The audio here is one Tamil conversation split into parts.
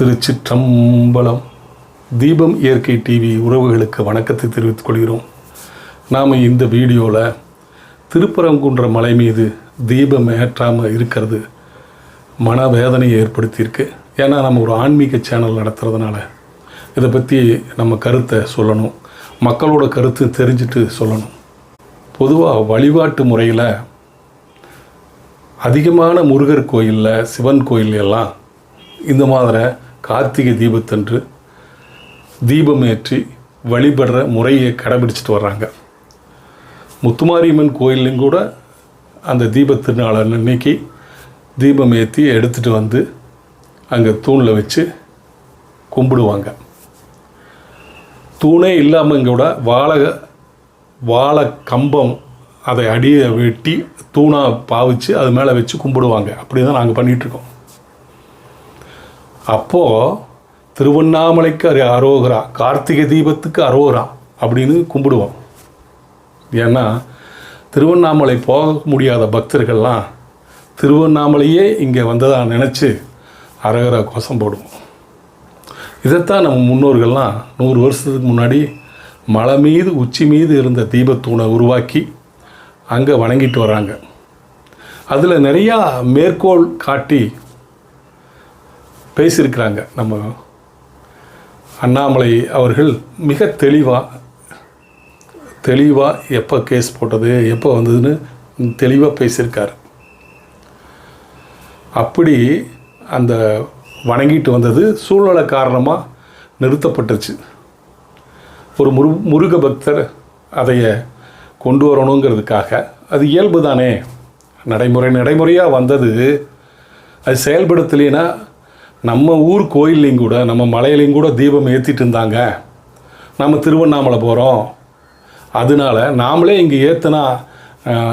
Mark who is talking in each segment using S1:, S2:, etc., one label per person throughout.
S1: திருச்சிற்றம்பலம். தீபம் இயற்கை டிவி உறவுகளுக்கு வணக்கத்தை தெரிவித்துக் கொள்கிறோம். நாம் இந்த வீடியோவில் திருப்பரங்குன்ற மலை மீது தீபம் ஏற்றாமல் இருக்கிறது மனவேதனையை ஏற்படுத்தியிருக்கு. ஏன்னா நம்ம ஒரு ஆன்மீக சேனல் நடத்துகிறதுனால இதை பற்றி நம்ம கருத்தை சொல்லணும். மக்களோட கருத்து தெரிஞ்சுட்டு சொல்லணும். பொதுவாக வழிபாட்டு முறையில் அதிகமான முருகர் கோயிலில் சிவன் கோயில் எல்லாம் இந்த மாதிரி கார்த்திகை தீபத்தன்று தீபம் ஏற்றி வழிபடுற முறையை கடைபிடிச்சிட்டு வர்றாங்க. முத்துமாரியம்மன் கோயிலையும் கூட அந்த தீப திருநாள் அன்னைக்கு தீபம் ஏற்றி எடுத்துகிட்டு வந்து அங்கே தூணில் வச்சு கும்பிடுவாங்க. தூணே இல்லாமல் கூட வாழை வாழை கம்பம் அதை அடியை வெட்டி தூணாக பாவிச்சு அது மேலே வச்சு கும்பிடுவாங்க. அப்படி தான் நாங்கள் பண்ணிகிட்ருக்கோம் அப்போது திருவண்ணாமலைக்கு அது அரோகரா கார்த்திகை தீபத்துக்கு அரோகரா அப்படின்னு கும்பிடுவோம். ஏன்னா திருவண்ணாமலை போக முடியாத பக்தர்கள்லாம் திருவண்ணாமலையே இங்கே வந்ததாக நினச்சி அரகரா கோஷம் போடுவோம். இதைத்தான் நம்ம முன்னோர்கள்லாம் நூறு வருஷத்துக்கு முன்னாடி மலை மீது உச்சி மீது இருந்த தீபத்தூணை உருவாக்கி அங்கே வணங்கிட்டு வராங்க. அதில் நிறையா மேற்கோள் காட்டி பேசியிருக்கிறாங்க. நம்ம அண்ணாமலை அவர்கள் மிக தெளிவாக தெளிவாக எப்போ கேஸ் போட்டது எப்போ வந்ததுன்னு தெளிவாக பேசியிருக்கார். அப்படி அந்த வணங்கிட்டு வந்தது சூழ்நிலை காரணமாக நிறுத்தப்பட்டுச்சு ஒரு முரு முருக பக்தர் அதைய கொண்டு வரணுங்கிறதுக்காக அது இயல்பு தானே நடைமுறை நடைமுறையாக வந்தது அது செயல்படுத்தலைன்னா நம்ம ஊர் கோயில்லையும் கூட நம்ம மலையிலையும் கூட தீபம் ஏற்றிட்டு இருந்தாங்க. நம்ம திருவண்ணாமலை போகிறோம் அதனால நாமளே இங்கே ஏற்றுனா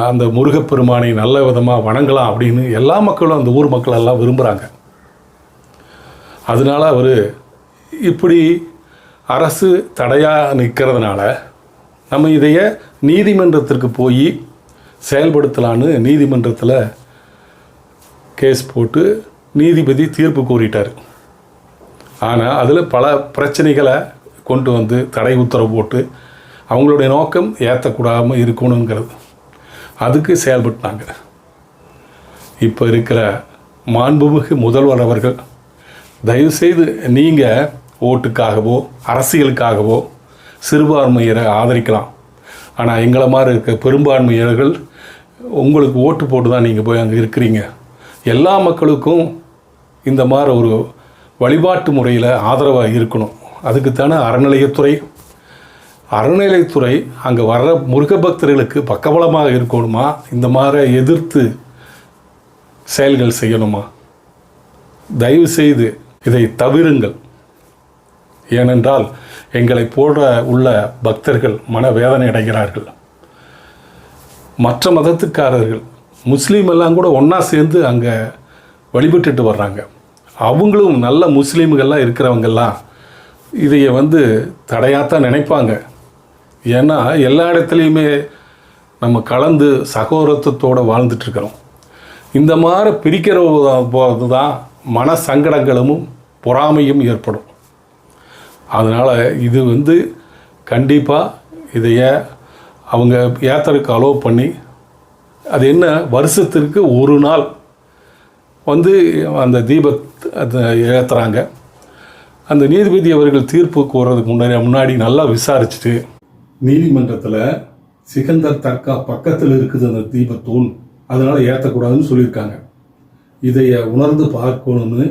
S1: அந்த முருகப்பெருமானை நல்ல விதமாக வணங்கலாம் அப்படின்னு எல்லா மக்களும் அந்த ஊர் மக்கள் எல்லாம் விரும்புகிறாங்க அதனால் அவர் இப்படி அரசு தடையாக நிற்கிறதுனால நம்ம இதைய நீதிமன்றத்திற்கு போய் செயல்படுத்தலான்னு நீதிமன்றத்தில் கேஸ் போட்டு நீதிபதி தீர்ப்பு கூறிட்டார். ஆனால் அதில் பல பிரச்சனைகளை கொண்டு வந்து தடை உத்தரவு போட்டு அவங்களுடைய நோக்கம் ஏற்றக்கூடாமல் இருக்கணுங்கிறது. அதுக்கு செயல்பட்டாங்க. இப்போ இருக்கிற மாண்புமிகு முதல்வர் அவர்கள் தயவுசெய்து நீங்கள் ஓட்டுக்காகவோ அரசியலுக்காகவோ சிறுபான்மையரை ஆதரிக்கலாம். ஆனால் எங்களை மாதிரி இருக்க பெரும்பான்மையர்கள் உங்களுக்கு ஓட்டு போட்டு தான் நீங்கள் போய் அங்கே இருக்கிறீங்க. எல்லா மக்களுக்கும் இந்த மாதிரி ஒரு வழிபாட்டு முறையில் ஆதரவாக இருக்கணும். அதுக்குத்தானே அறநிலையத்துறை. அறநிலையத்துறை அங்கே வர்ற முருக பக்தர்களுக்கு பக்கபலமாக இருக்கணுமா? இந்த மாதிரி எதிர்த்து செயல்கள் செய்யணுமா? தயவு செய்து இதை தவிருங்கள். ஏனென்றால் எங்களை போன்ற உள்ள பக்தர்கள் மனவேதனை அடைகிறார்கள். மற்ற மதத்துக்காரர்கள் முஸ்லீம் எல்லாம் கூட ஒன்றா சேர்ந்து அங்கே வழிபட்டுட்டு வர்றாங்க. அவங்களும் நல்ல முஸ்லீம்கள்லாம் இருக்கிறவங்கெல்லாம் இதைய வந்து தடையாகத்தான் நினைப்பாங்க. ஏன்னா எல்லா இடத்துலையுமே நம்ம கலந்து சகோதரத்துவத்தோடு வாழ்ந்துட்டுருக்கிறோம். இந்த மாதிரி பிரிக்கிற போது தான் மன சங்கடங்களும் பொறாமையும் ஏற்படும். அதனால் இது வந்து கண்டிப்பாக இதைய அவங்க ஏத்தருக்கு அலோவ் பண்ணி அது என்ன? வருஷத்திற்கு ஒரு நாள் வந்து அந்த தீபத் அதை ஏற்றுறாங்க அந்த நீதிபதி அவர்கள் தீர்ப்பு கூறுறதுக்கு முன்னாடி முன்னாடி நல்லா விசாரிச்சுட்டு நீதிமன்றத்தில் சிகந்தர் தர்கா பக்கத்தில் இருக்குது அந்த தீபத்தூண் அதனால் ஏற்றக்கூடாதுன்னு சொல்லியிருக்காங்க. இதைய உணர்ந்து பார்க்கணும்னு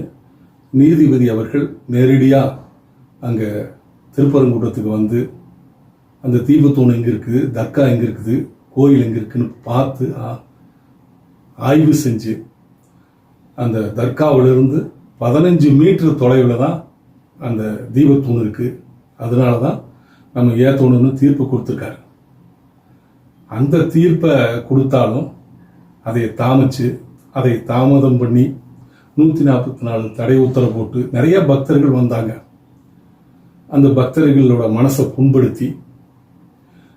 S1: நீதிபதி அவர்கள் நேரடியாக அங்கே திருப்பரங்குன்றத்துக்கு வந்து அந்த தீபத்தூண் எங்கே இருக்குது தர்கா எங்கே இருக்குது கோயில் எங்கே இருக்குன்னு பார்த்து ஆ- ஆய்வு செஞ்சு அந்த தர்காவிலிருந்து பதினஞ்சு மீட்டர் தொலைவில் தான் அந்த தீபத்தூண் இருக்குது அதனால தான் நம்ம ஏத்தோணுன்னு தீர்ப்பு கொடுத்துருக்காரு. அந்த தீர்ப்பை கொடுத்தாலும் அதை தாமச்சு அதை தாமதம் பண்ணி நூற்றி நாற்பத்தி நாலு தடை உத்தரவு போட்டு நிறைய பக்தர்கள் வந்தாங்க. அந்த பக்தர்களோட மனசை புண்படுத்தி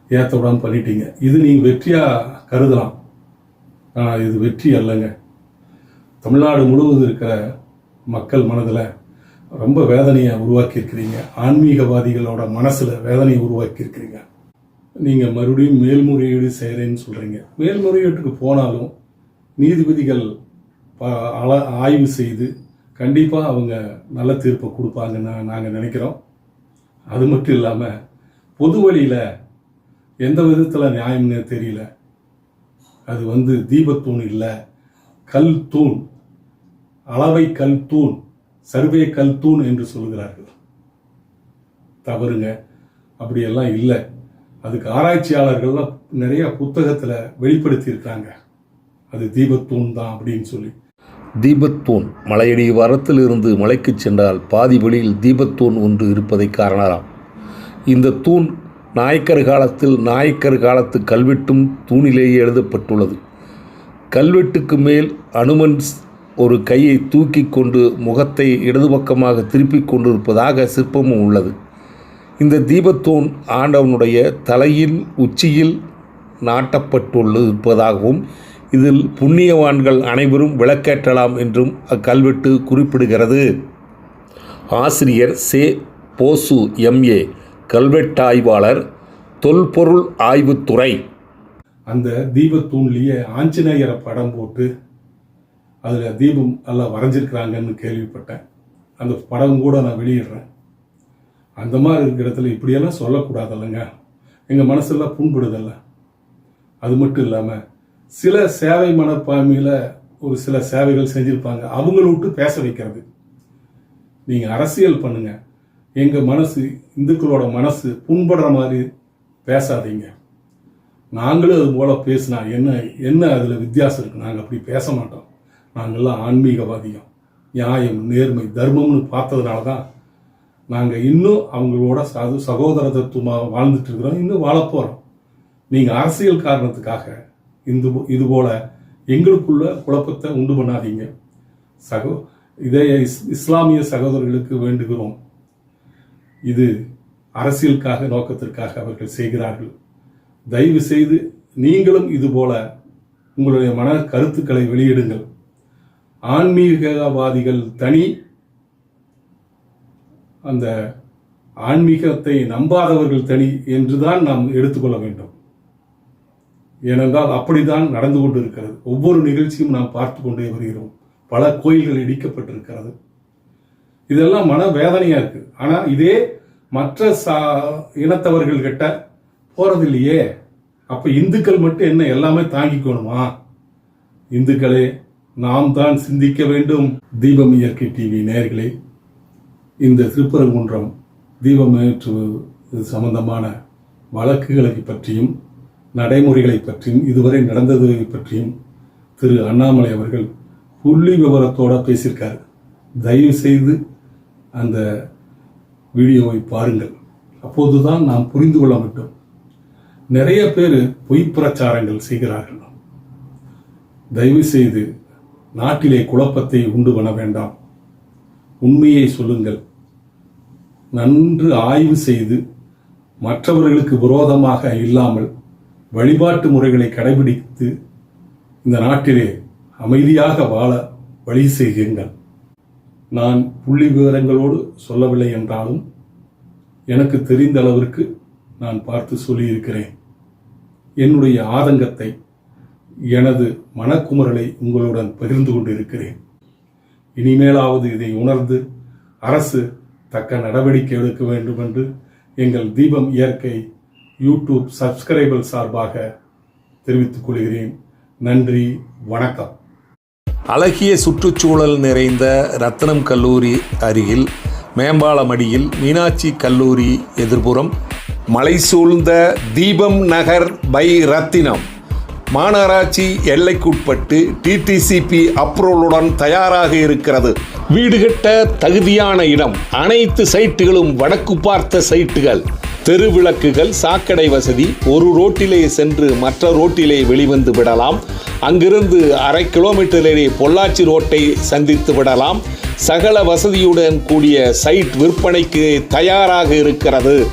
S1: ஏற்ற விடாமல் பண்ணிட்டீங்க. இது நீங்கள் வெற்றியாக கருதலாம். ஆனால் இது வெற்றி அல்லங்க. தமிழ்நாடு முழுவதும் இருக்கிற மக்கள் மனதில் ரொம்ப வேதனையை உருவாக்கியிருக்கிறீங்க. ஆன்மீகவாதிகளோட மனசில் வேதனையை உருவாக்கியிருக்கிறீங்க. நீங்கள் மறுபடியும் மேல்முறையீடு செய்கிறேன்னு சொல்கிறீங்க மேல்முறையீட்டுக்கு போனாலும் நீதிபதிகள் ப- அள- ஆய்வு செய்து கண்டிப்பாக அவங்க நல்ல தீர்ப்பை கொடுப்பாங்கன்னு நாங்கள் நினைக்கிறோம். அது மட்டும் இல்லாமல் பொது வழியில் எந்த விதத்தில் நியாயம்னு தெரியல. அது வந்து தீபத்தூண் இல்லை. கல் தூண். அளவை கல் தூண். சர்வே கல் தூண் என்று சொல்கிறார்கள் தவறுங்க. அப்படியெல்லாம் இல்லை. அதுக்கு ஆராய்ச்சியாளர்கள்லாம் நிறைய புத்தகத்தில் வெளிப்படுத்தியிருக்காங்க. அது தீபத்தூண் தான் அப்படின்னு சொல்லி.
S2: தீபத்தூண் மலையடி வரத்திலிருந்து மலைக்கு சென்றால் பாதி வழியில் தீபத்தூண் ஒன்று இருப்பதை காணலாம் இந்த தூண் நாயக்கர் காலத்தில் நாயக்கர் காலத்து கல்வெட்டும் தூணிலேயே எழுதப்பட்டுள்ளது. கல்வெட்டுக்கு மேல் அனுமன் ஒரு கையை தூக்கி கொண்டு முகத்தை இடது பக்கமாக திருப்பிக் கொண்டிருப்பதாக சிற்பமும் உள்ளது. இந்த தீபத்தூண் ஆண்டவனுடைய தலையில் உச்சியில் நாட்டப்பட்டுள்ளது இருப்பதாகவும் இதில் புண்ணியவான்கள் அனைவரும் விளக்கேற்றலாம் என்றும் அக்கல்வெட்டு குறிப்பிடுகிறது. ஆசிரியர் சே. போசு எம்ஏ கல்வெட்டாய்வாளர் தொல்பொருள் ஆய்வுத்துறை.
S1: அந்த தீபத்தூண்லேயே ஆஞ்சநேயரை படம் போட்டு அதில் தீபம் எல்லாம் வரைஞ்சிருக்கிறாங்கன்னு கேள்விப்பட்டேன். அந்த படம் கூட நான் வெளியிடுறேன். அந்த மாதிரி இருக்கிற இடத்துல இப்படியெல்லாம் சொல்லக்கூடாதல்லங்க. எங்கள் மனசெல்லாம் புண்படுதல்ல. அது மட்டும் இல்லாமல் சில சேவை மனப்பான்மையில் ஒரு சில சேவைகள் செஞ்சுருப்பாங்க. அவங்கள விட்டு பேச வைக்கிறது. நீங்கள் அரசியல் பண்ணுங்கள் எங்கள் மனசு இந்துக்களோட மனசு புண்படுற மாதிரி பேசாதீங்க. நாங்களும் அது போல பேசினா என்ன என்ன அதில் வித்தியாசம் இருக்குது நாங்கள் அப்படி பேச மாட்டோம். நாங்கள்லாம் ஆன்மீகவாதியம் நியாயம் நேர்மை தர்மம்னு பார்த்ததுனால தான் நாங்கள் இன்னும் அவங்களோட சது சகோதர தத்துவமாக வாழ்ந்துட்டு இருக்கிறோம். இன்னும் வாழப்போகிறோம் நீங்கள் அரசியல் காரணத்துக்காக இந்த இது போல் எங்களுக்குள்ள குழப்பத்தை உண்டு பண்ணாதீங்க. சகோ இதே இஸ் இஸ்லாமிய சகோதரர்களுக்கு வேண்டுகிறோம். இது அரசியலுக்காக நோக்கத்திற்காக அவர்கள் செய்கிறார்கள். தயவு செய்து நீங்களும் இதுபோல உங்களுடைய மன கருத்துக்களை வெளியிடுங்கள். ஆன்மீகவாதிகள் தனி அந்த ஆன்மீகத்தை நம்பாதவர்கள் தனி என்றுதான் நாம் எடுத்துக்கொள்ள வேண்டும். ஏனென்றால் அப்படிதான் நடந்து கொண்டிருக்கிறது. ஒவ்வொரு நிகழ்ச்சியும் நாம் பார்த்து கொண்டே வருகிறோம். பல கோயில்கள் இடிக்கப்பட்டிருக்கிறது. இதெல்லாம் மன வேதனையா இருக்கு. ஆனா இதே மற்ற சா இனத்தவர்கள் கிட்ட போறது இல்லையே அப்ப இந்துக்கள் மட்டும் என்ன எல்லாமே தாங்கிக்கணுமா? இந்துக்களே நாம் தான் சிந்திக்க வேண்டும். தீபம் இயற்கை டிவி நேயர்களே இந்த திருப்பரங்குன்றம் தீபம் சம்பந்தமான வழக்குகளை பற்றியும் நடைமுறைகளை பற்றியும் இதுவரை நடந்ததை பற்றியும் திரு அண்ணாமலை அவர்கள் புள்ளி விவரத்தோட பேசியிருக்காரு. தயவு செய்து அந்த வீடியோவை பாருங்கள். அப்போதுதான் நாம் புரிந்து கொள்ள வேண்டும் நிறைய பேர் பொய் பிரச்சாரங்கள் செய்கிறார்கள். தயவு செய்து நாட்டிலே குழப்பத்தை உண்டு பண்ண வேண்டாம். உண்மையை சொல்லுங்கள். நன்று ஆய்வு செய்து மற்றவர்களுக்கு விரோதமாக இல்லாமல் வழிபாட்டு முறைகளை கடைபிடித்து இந்த நாட்டிலே அமைதியாக வாழ வழி செய்யுங்கள். நான் புள்ளி விவரங்களோடு சொல்லவில்லை என்றாலும் எனக்கு தெரிந்த அளவிற்கு நான் பார்த்து சொல்லியிருக்கிறேன். என்னுடைய ஆதங்கத்தை எனது மனக்குமுறலை உங்களுடன் பகிர்ந்து கொண்டிருக்கிறேன். இனிமேலாவது இதை உணர்ந்து அரசு தக்க நடவடிக்கை எடுக்க வேண்டும் என்று எங்கள் தீபம் இயற்கை யூடியூப் சப்ஸ்கிரைபர் சார்பாக தெரிவித்துக் கொள்கிறேன். நன்றி வணக்கம்.
S2: அழகிய சுற்றுச்சூழல் நிறைந்த ரத்னம் கல்லூரி அருகில் மேம்பாலமடியில் மீனாட்சி கல்லூரி எதிர்ப்புறம் மலை சூழ்ந்த தீபம் நகர் பை ரத்தினம். மாநகராட்சி எல்லைக்குட்பட்டு டிடிசிபி அப்ரூவலுடன் தயாராக இருக்கிறது. வீடு கட்ட தகுதியான இடம். அனைத்து சைட்டுகளும் வடக்கு பார்த்த சைட்டுகள். தெருவிளக்குகள் சாக்கடை வசதி ஒரு ரோட்டிலே சென்று மற்ற ரோட்டிலே வெளிவந்து விடலாம். அங்கிருந்து அரை கிலோமீட்டரிலே பொள்ளாச்சி ரோட்டை சந்தித்து விடலாம். சகல வசதியுடன் கூடிய சைட் விற்பனைக்கு தயாராக இருக்கிறது.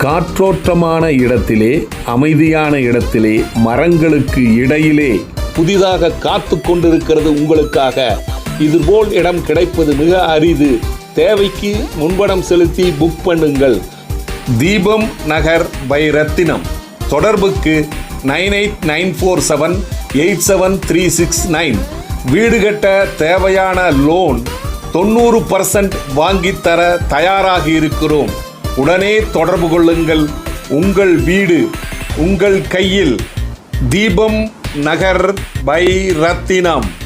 S2: காற்றோட்டமான இடத்திலே அமைதியான இடத்திலே மரங்களுக்கு இடையிலே. புதிதாக காத்து கொண்டிருக்கிறது உங்களுக்காக. இதுபோல் இடம் கிடைப்பது மிக அரிது. தேவைக்கு முன்பணம் செலுத்தி புக் பண்ணுங்கள். தீபம் நகர் பை ரத்தினம். தொடர்புக்கு nine eight nine four seven eight seven three six nine. வீடு கட்ட தேவையான லோன் தொண்ணூறு பர்சன்ட் வாங்கித் தர தயாராக இருக்கிறோம். உடனே தொடர்பு கொள்ளுங்கள். உங்கள் வீடு உங்கள் கையில் தீபம் நகர் பை ரத்தினம்.